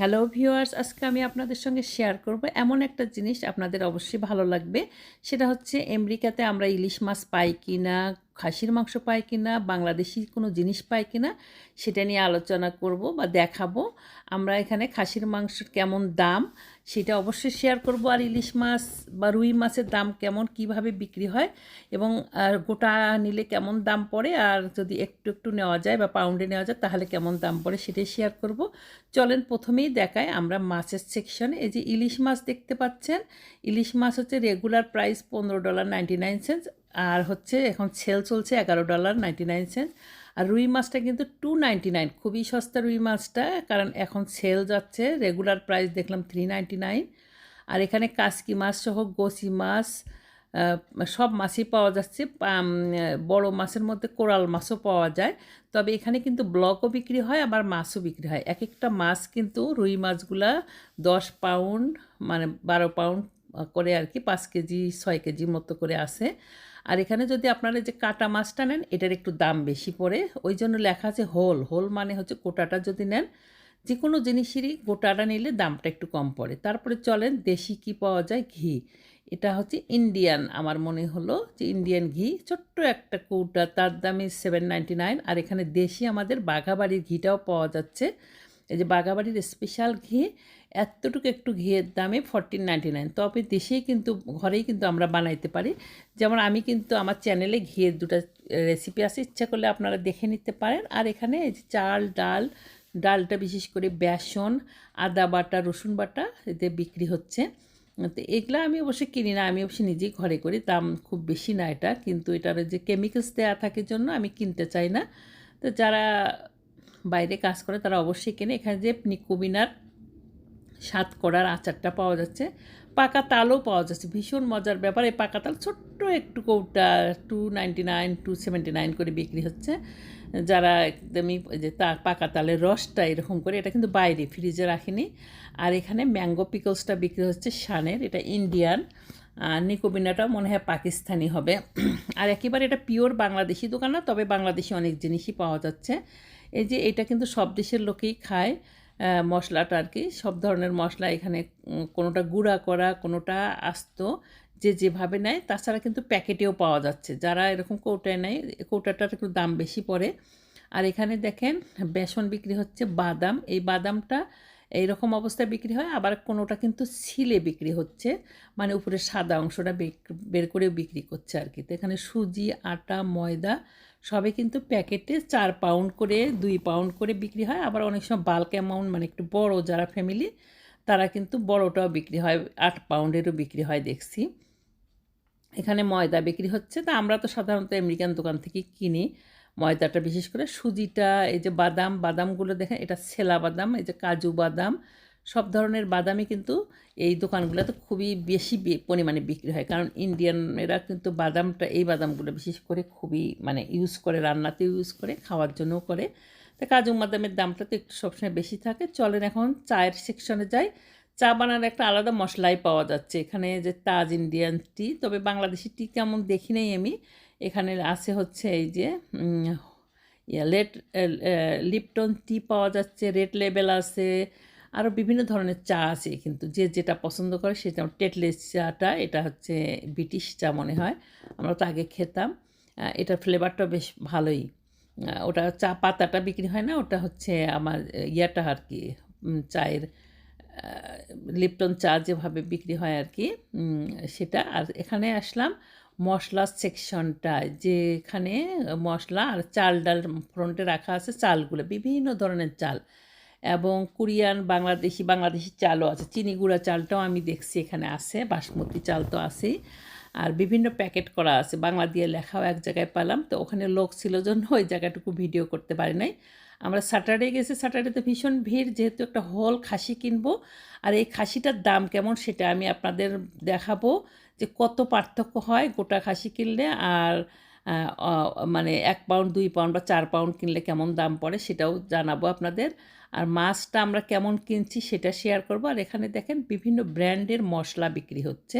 Hello viewers আজকে আমি আপনাদের সঙ্গে শেয়ার করব এমন একটা জিনিস আপনাদের অবশ্যই ভালো লাগবে। সেটা হচ্ছে, আমেরিকাতে আমরা ইলিশ মাছ পাই কি না খাসির মাংস পাই কি না, বাংলাদেশি কোনো জিনিস পাই কি না, সেটা নিয়ে আলোচনা করব বা দেখাবো। আমরা এখানে খাসির মাংসের কেমন দাম, সেটা অবশ্যই শেয়ার করব আর ইলিশ মাছ বা রুই মাছের দাম কেমন, কীভাবে বিক্রি হয় এবং গোটা নিলে কেমন দাম পড়ে, আর যদি একটু একটু নেওয়া যায় বা পাউন্ডে নেওয়া যায়, তাহলে কেমন দাম পড়ে সেটাই শেয়ার করব। চলেন প্রথমেই দেখায় আমরা মাছের সেকশনে এই যে ইলিশ মাছ দেখতে পাচ্ছেন, ইলিশ মাছ হচ্ছে রেগুলার প্রাইস পনেরো ডলার নাইনটি নাইন সেন্স আর হচ্ছে এখন সেল চলছে এগারো ডলার নাইনটি নাইন সেন্স আর রুই মাছটা কিন্তু টু নাইনটি নাইন খুবই সস্তা রুই মাছটা, কারণ এখন সেল যাচ্ছে রেগুলার প্রাইস দেখলাম থ্রি নাইনটি নাইন আর এখানে কাসকি মাছ সহ গোসি মাছ সব মাছই পাওয়া যাচ্ছে বড় মাছের মধ্যে কোরাল মাছও পাওয়া যায়। তবে এখানে কিন্তু ব্লকও বিক্রি হয়, আবার মাছও বিক্রি হয়। এক একটা মাছ কিন্তু রুই মাছগুলা দশ পাউন্ড মানে বারো পাউন্ড করে আর কি, পাঁচ কেজি, ছয় কেজি মতো করে আসে আর এখানে যদি আপনারা যে কাটা মাছটা নেন, এটার একটু দাম বেশি পড়ে। ওই জন্য লেখা আছে হোল। হোল মানে হচ্ছে গোটাটা যদি নেন যে কোনো জিনিসেরই গোটাটা নিলে দামটা একটু কম পড়ে। তারপরে চলেন, দেশি কি পাওয়া যায়? ঘি। এটা হচ্ছে ইন্ডিয়ান আমার মনে হলো যে ইন্ডিয়ান ঘি। ছোট্ট একটা কৌটা, তার দামই সেভেন নাইনটি নাইন আর এখানে দেশি আমাদের বাঘাবাড়ির ঘিটাও পাওয়া যাচ্ছে। এই যে বাঘাবাড়ির স্পেশাল ঘি এতটুকু একটু ঘিয়ের দামে ফরটিন নাইনটি নাইন তবে দেশেই কিন্তু, ঘরেই কিন্তু আমরা বানাইতে পারি। যেমন আমি কিন্তু আমার চ্যানেলে ঘিয়ের দুটো রেসিপি আছে, ইচ্ছা করলে আপনারা দেখে নিতে পারেন। আর এখানে চাল, ডাল, ডালটা বিশেষ করে বেসন, আদা বাটা, রসুন বাটা এতে বিক্রি হচ্ছে। তো এগুলো আমি অবশ্যই কিনি না, আমি অবশ্যই নিজেই ঘরে করি, দাম খুব বেশি না এটা। কিন্তু এটার যে কেমিক্যালস দেওয়া থাকে জন্য আমি কিনতে চাই না। তো যারা বাইরে কাজ করে তারা অবশ্যই কেনে। এখানে যে নিকোবিনার স্বাদ করার আচারটা পাওয়া যাচ্ছে। পাকা তালও পাওয়া যাচ্ছে। ভীষণ মজার ব্যাপার। এই পাকা তাল ছোট্ট একটু কৌটা two ninety nine two seventy nine করে বিক্রি হচ্ছে। যারা একদমই যে তা পাকা তালের রসটা এরকম করে, এটা কিন্তু বাইরে ফ্রিজে রাখিনি। আর এখানে ম্যাঙ্গো পিকলসটা বিক্রি হচ্ছে শানের। এটা ইন্ডিয়ান। আর নিকোবিনাটাও মনে হয় পাকিস্তানি হবে। আর একেবারে এটা পিওর বাংলাদেশি দোকান না, তবে বাংলাদেশি অনেক জিনিসই পাওয়া যাচ্ছে। এই যে এটা কিন্তু সব দেশের লোকেই খায়। মশলাটা আর কি। সব ধরনের মশলা এখানে কোনোটা গুঁড়া করা, কোনোটা আস্ত, যে যেভাবে নেয়। তাছাড়া কিন্তু প্যাকেটেও পাওয়া যাচ্ছে। যারা এরকম কৌটায় নেয়, কৌটাটার একটু দাম বেশি পড়ে। আর এখানে দেখেন, বেসন বিক্রি হচ্ছে বাদাম। এই বাদামটা এইরকম অবস্থায় বিক্রি হয়, আবার কোনোটা কিন্তু সিলে বিক্রি হচ্ছে। মানে উপরে সাদা অংশটা বের করে বিক্রি করছে আর কি। তো এখানে সুজি, আটা, ময়দা সবে কিন্তু প্যাকেটে চার পাউন্ড করে, দুই পাউন্ড করে বিক্রি হয়। আবার অনেক সময় বাল্ক অ্যামাউন্ট মানে একটু বড় যারা ফ্যামিলি তারা কিন্তু বড়টাও বিক্রি হয়। আট পাউন্ডেরও বিক্রি হয় দেখছি। এখানে ময়দা বিক্রি হচ্ছে। তা আমরা তো সাধারণত আমেরিকান দোকান থেকে কিনি ময়দাটা, বিশেষ করে সুজিটা, এই যে বাদাম, বাদামগুলো দেখেন, এটা ছেলা বাদাম, এই যে কাজু বাদাম সব ধরনের বাদামই কিন্তু এই দোকানগুলোতে খুবই বেশি পরিমাণে বিক্রি হয়। কারণ ইন্ডিয়ানরা কিন্তু বাদামটা, এই বাদামগুলো বিশেষ করে খুবই মানে ইউজ করে রান্নাতে ইউজ করে, খাওয়ার জন্যও করে। তা কাজু বাদামের দামটা তো একটু সবসময় বেশি থাকে। চলেন এখন চায়ের সেকশনে যাই। চা বানানোর একটা আলাদা মশলাই পাওয়া যাচ্ছে। এখানে যে তাজ ইন্ডিয়ান টি তবে বাংলাদেশি টি কেমন দেখি নেই আমি। এখানে আছে হচ্ছে এই যে লেট লিপটন টি পাওয়া যাচ্ছে, রেড লেবেল আছে আরও বিভিন্ন ধরনের চা আছে কিন্তু যে যেটা পছন্দ করে সেটা টেটলেস চাটা, এটা হচ্ছে ব্রিটিশ চা মনে হয়, আমরা তো আগে খেতাম। এটার ফ্লেভারটা বেশ ভালোই। ওটা চা পাতাটা বিক্রি হয় না, ওটা হচ্ছে আমার ইয়াটা আর কি চায়ের লিপটন চা যেভাবে বিক্রি হয় আর কি সেটা। আর এখানে আসলাম মশলা সেকশনটা, যেখানে মশলা আর চাল ডাল ফ্রন্টে রাখা আছে, চালগুলো, বিভিন্ন ধরনের চাল। এবং কোরিয়ান, বাংলাদেশি বাংলাদেশি চালও আছে। চিনি গুঁড়া চালটাও আমি দেখছি এখানে আছে, বাসমতি চাল তো আছেই। আর বিভিন্ন প্যাকেট করা আছে, বাংলা দিয়ে লেখাও এক জায়গায় পেলাম। তো ওখানে লোক ছিল জন্য ওই জায়গাটুকু ভিডিও করতে পারি নাই। আমরা স্যাটারডে গেছি, স্যাটারডেতে ভীষণ ভিড়, যেহেতু একটা হল খাসি কিনবো। আর এই খাসিটার দাম কেমন সেটা আমি আপনাদের দেখাবো যে কত পার্থক্য হয় গোটা খাসি কিনলে আর মানে এক পাউন্ড দুই পাউন্ড বা চার পাউন্ড কিনলে কেমন দাম পড়ে সেটাও জানাব আপনাদের। আর মাছটা আমরা কেমন কিনছি সেটা শেয়ার করব। আর এখানে দেখেন বিভিন্ন ব্র্যান্ডের মশলা বিক্রি হচ্ছে।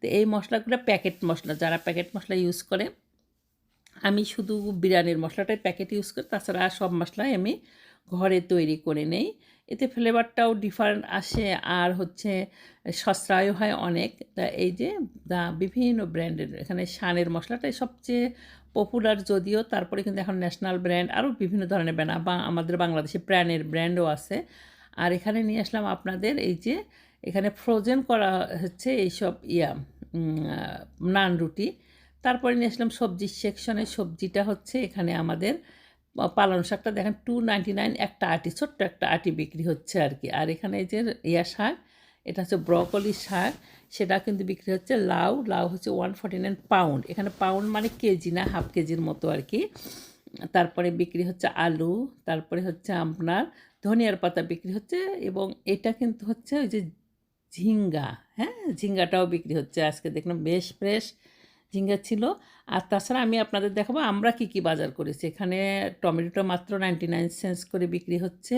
তো এই মশলাগুলো প্যাকেট মশলা, যারা প্যাকেট মশলা ইউজ করে, আমি শুধু বিরিয়ানির মশলাটাই প্যাকেট ইউজ করি, তাছাড়া আর সব মশলাই আমি ঘরে তৈরি করে নেই। এতে ফ্লেভারটাও ডিফারেন্ট আসে আর হচ্ছে সস্তায় হয় অনেক। তা এই যে দা বিভিন্ন ব্র্যান্ডের এখানে শানের মশলাটাই সবচেয়ে পপুলার যদিও, তারপরে কিন্তু এখন ন্যাশনাল ব্র্যান্ড আরও বিভিন্ন ধরনের ব্র্যান্ড বা আমাদের বাংলাদেশে প্রাণের ব্র্যান্ডও আছে। আর এখানে নিয়ে আসলাম আপনাদের এই যে, এখানে ফ্রোজেন করা হচ্ছে এইসব ইয়া নান রুটি। তারপরে নিয়ে আসলাম সবজির সেকশনে সবজিটা হচ্ছে এখানে আমাদের পালং শাকটা দেখেন টু নাইন একটা আটি, ছোট্ট একটা আটি বিক্রি হচ্ছে আর কি। আর এখানে যে ইয়া শাক, এটা হচ্ছে ব্রকলি শাক, সেটা কিন্তু বিক্রি হচ্ছে লাউ লাউ হচ্ছে ওয়ান ফর্টি নাইন পাউন্ড এখানে পাউন্ড মানে কেজি না হাফ কেজির মতো আর কি। তারপরে বিক্রি হচ্ছে আলু, তারপরে হচ্ছে আপনার ধনিয়ার পাতা বিক্রি হচ্ছে এবং এটা কিন্তু হচ্ছে ওই যে ঝিঙ্গা হ্যাঁ? ঝিঙ্গাটাও বিক্রি হচ্ছে আজকে। দেখলাম বেশ ফ্রেশ ঝিঙ্গা ছিল। আর তাছাড়া আমি আপনাদের দেখাবো আমরা কি কি বাজার করেছি। এখানে টমেটোটা মাত্র নাইনটি নাইন সেন্স করে বিক্রি হচ্ছে।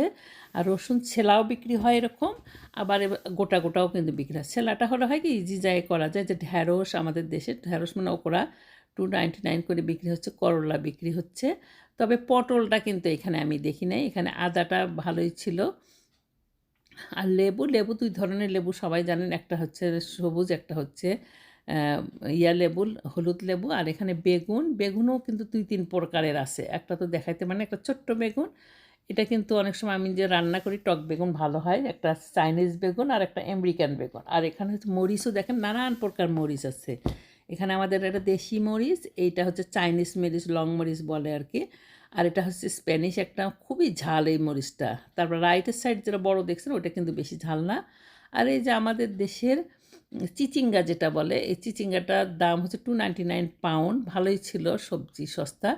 আর রসুন ছেলাও বিক্রি হয় এরকম। আবার গোটা গোটাও কিন্তু বিক্রি হয়। ছেলাটা হলে হয় কি ইজি যায় করা যায়। যে ঢ্যাঁড়স আমাদের দেশে, ঢ্যাঁড়স মানে ওকরা টু নাইনটি নাইন করে বিক্রি হচ্ছে, করলা বিক্রি হচ্ছে। তবে পটলটা কিন্তু এখানে আমি দেখি নাই। এখানে আদাটা ভালোই ছিল। আর লেবু লেবু দুই ধরনের লেবু সবাই জানেন। একটা হচ্ছে সবুজ, একটা হচ্ছে ইয়া লেবু, হলুদ লেবু আর এখানে বেগুন। বেগুনও কিন্তু দুই তিন প্রকারের আছে। একটা তো দেখাইতে মানে একটা ছোট্ট বেগুন। এটা কিন্তু অনেক সময় আমি যে রান্না করি, টক বেগুন ভালো হয়। একটা চাইনিজ বেগুন আর একটা আমেরিকান বেগুন। আর এখানে হচ্ছে মরিচও দেখেন, নানান প্রকার মরিচ আছে। এখানে আমাদের একটা দেশি মরিচ, এইটা হচ্ছে চাইনিজ মরিচ, লং মরিচ বলে আর কি আর এটা হচ্ছে স্প্যানিশ একটা খুবই ঝাল এই মরিচটা। তারপর রাইটের সাইড যেটা বড় দেখছেন ওটা কিন্তু বেশি ঝাল না। আর এই যে আমাদের দেশের চিচিঙ্গা যেটা বলে, এই চিচিঙ্গাটার দাম হচ্ছে টু নাইন পাউন্ড ভালোই ছিল সবজি, সস্তা।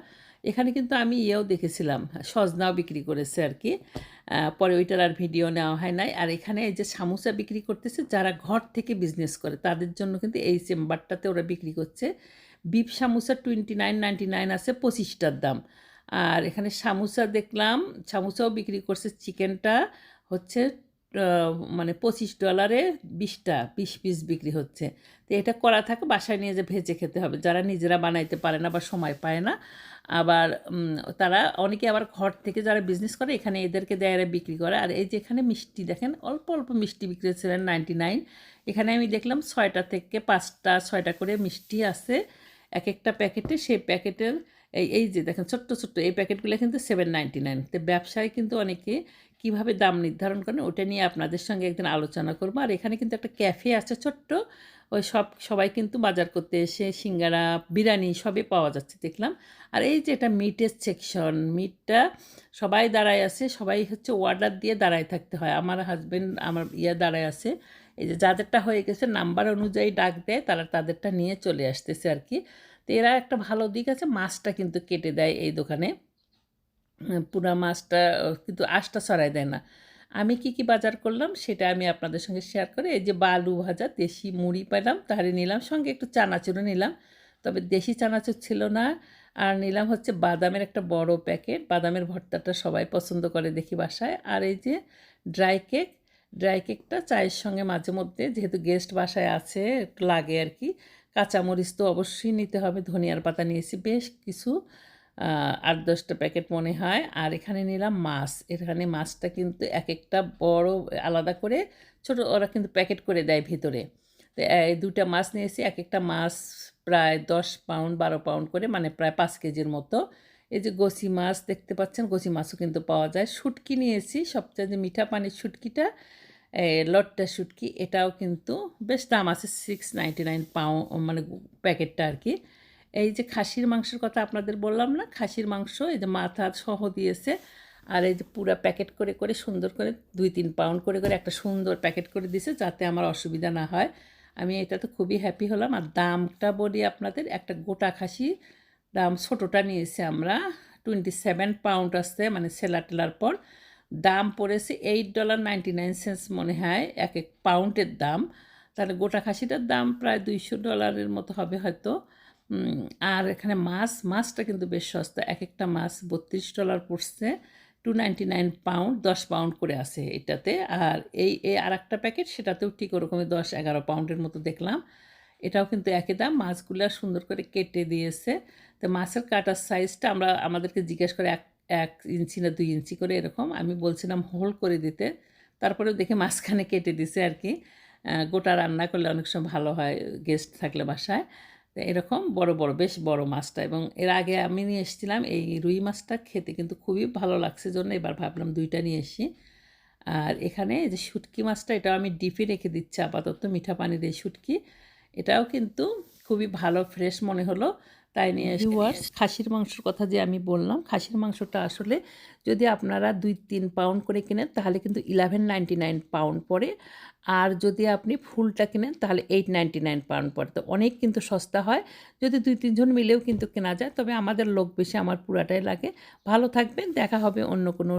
এখানে কিন্তু আমি ইয়েও দেখেছিলাম, সজনাও বিক্রি করেছে আর কি। পরে ওইটার আর ভিডিও নেওয়া হয় নাই। আর এখানে এই যে সামোসা বিক্রি করতেছে, যারা ঘর থেকে বিজনেস করে, তাদের জন্য কিন্তু এই চেম্বারটাতে ওরা বিক্রি করছে। Beef samosa twenty nine ninety nine আছে, পঁচিশটার দাম। আর এখানে সামোসা দেখলাম, সামোসাও বিক্রি করছে, চিকেনটা হচ্ছে মানে পঁচিশ ডলারে বিশটা, বিশ পিস বিক্রি হচ্ছে। তো এটা করা থাকে, বাসায় নিয়ে যে ভেজে খেতে হবে। যারা নিজেরা বানাইতে পারে না বা সময় পায় না, আবার তারা অনেকে আবার ঘর থেকে যারা বিজনেস করে, এখানে এদেরকে দেয়, এরা বিক্রি করে। আর এই যে এখানে মিষ্টি দেখেন, অল্প অল্প মিষ্টি বিক্রি হচ্ছিলেন নাইনটি নাইন এখানে আমি দেখলাম ছয়টা থেকে পাঁচটা, ছয়টা করে মিষ্টি আছে। এক একটা প্যাকেটে সেই প্যাকেটের এই এই যে দেখেন ছোট্ট ছোট্ট এই প্যাকেটগুলো কিন্তু সেভেন নাইনটি নাইন তো ব্যবসায় কিন্তু অনেকে কীভাবে দাম নির্ধারণ করেন ওটা নিয়ে আপনাদের সঙ্গে একদিন আলোচনা করব। আর এখানে কিন্তু একটা ক্যাফে আছে ছোট্ট, ওই সব, সবাই কিন্তু বাজার করতে এসে সিঙ্গারা, বিরিয়ানি সবই পাওয়া যাচ্ছে দেখলাম। আর এই যে এটা মিটের সেকশন মিটটা সবাই দাঁড়ায় আছে, সবাই হচ্ছে অর্ডার দিয়ে দাঁড়ায় থাকতে হয়। আমার হাজব্যান্ড আমার ইয়া দাঁড়ায় আছে। এই যে যাদেরটা হয়ে গেছে নাম্বার অনুযায়ী ডাক দেয়, তারা তাদেরটা নিয়ে চলে আসতেছে আর কি। তো এরা একটা ভালো দিক আছে, মাছটা কিন্তু কেটে দেয় এই দোকানে। পুরা মাছটা কিন্তু আশটা ছড়াই দেয় না। আমি কি কি বাজার করলাম সেটা আমি আপনাদের সঙ্গে শেয়ার করে, এই যে বালু ভাজা, দেশি মুড়ি পেলাম, তাহলে নিলাম, সঙ্গে একটু চানাচুরও নিলাম। তবে দেশি চানাচুর ছিল না, আর নিলাম হচ্ছে বাদামের একটা বড় প্যাকেট, বাদামের ভর্তাটা সবাই পছন্দ করে দেখি বাসায়। আর এই যে ড্রাই কেক ড্রাই কেকটা চায়ের সঙ্গে মাঝে মধ্যে, যেহেতু গেস্ট বাসায় আছে, লাগে আর কি কাঁচামরিচ তো অবশ্যই নিতে হবে। ধনিয়ার পাতা নিয়েছি বেশ কিছু আট দশটা প্যাকেট মনে হয়। আর এখানে নিলাম মাছ। এখানে মাছটা কিন্তু এক একটা বড় আলাদা করে ছোট, ওরা কিন্তু প্যাকেট করে দেয় ভিতরে। তো এই দুটা মাছ নিয়েছি। এক একটা মাছ প্রায় দশ পাউন্ড, বারো পাউন্ড করে মানে প্রায় পাঁচ কেজির মতো। এই যে গসি মাছ দেখতে পাচ্ছেন? গসি মাছও কিন্তু পাওয়া যায়। শুটকি নিয়েছি। সবচেয়ে যে মিঠা পানির শুটকিটা লটটা শুটকি, এটাও কিন্তু বেশ দাম আছে সিক্স নাইনটি নাইন পাউন্ড মানে প্যাকেটটা আর কি। এই যে খাসির মাংসের কথা আপনাদের বললাম না, খাসির মাংস এই যে মাথা সহ দিয়েছে, আর এই যে পুরো প্যাকেট করে করে সুন্দর করে দুই তিন পাউন্ড করে করে একটা সুন্দর প্যাকেট করে দিছে যাতে আমার অসুবিধা না হয়। আমি এটা তো খুবই হ্যাপি হলাম। আর দামটা বলি আপনাদের, একটা গোটা খাসি দাম ছোটোটা নিয়েছি আমরা টোয়েন্টি সেভেন পাউন্ড আসছে মানে সেলা টেলার পর। দাম পড়েছে eight dollar ninety nine cents মনে হয় এক এক পাউন্ডের দাম। তাহলে গোটা খাসিটার দাম প্রায় দুইশো ডলারের মতো হবে হয়তো। আর এখানে মাছ, মাছটা কিন্তু বেশ সস্তা এক একটা মাছ বত্রিশ ডলার পড়ছে টু নাইনটি নাইন পাউন্ড দশ পাউন্ড করে আছে এটাতে। আর এই এই আর একটা প্যাকেট সেটাতেও ঠিক ওরকমই দশ এগারো পাউন্ডের মতো দেখলাম। এটাও কিন্তু একই দাম, মাছগুলো সুন্দর করে কেটে দিয়েছে। তো মাছের কাটার সাইজটা আমরা, আমাদেরকে জিজ্ঞেস করে এক এক ইঞ্চি না দুই ইঞ্চি করে এরকম, আমি বলছিলাম হোল করে দিতে। তারপরেও দেখে মাঝখানে কেটে দিছে আর কি। গোটা রান্না করলে অনেক সময় ভালো হয় গেস্ট থাকলে বাসায়। এরকম বড় বড়, বেশ বড় মাছটা এবং এর আগে আমি নিয়ে এসেছিলাম এই রুই মাছটা খেতে কিন্তু খুবই ভালো লাগছে জন্য এবার ভাবলাম দুইটা নিয়ে এসি আর এখানে যে শুটকি মাছটা, এটাও আমি ডিপে রেখে দিচ্ছি আপাতত মিঠা পানি এই শুটকি। এটাও কিন্তু খুবই ভালো ফ্রেশ মনে হলো। তাই নিয়ে ভিউয়ার্স খাসির মাংসর কথা যে আমি বললাম খাসির মাংসটা আসলে যদি আপনারা দুই তিন পাউন্ড করে কেনেন তাহলে কিন্তু ইলেভেন নাইনটি নাইন পাউন্ড পড়ে। আর যদি আপনি ফুলটা কেনেন তাহলে এইট নাইনটি নাইন পাউন্ড পড়ে। তো অনেক কিন্তু সস্তা হয়। যদি দুই তিনজন মিলেও কিন্তু কেনা যায় তবে আমাদের লোক বেশি আমার পুরাটাই লাগে। ভালো থাকবেন দেখা হবে অন্য কোনো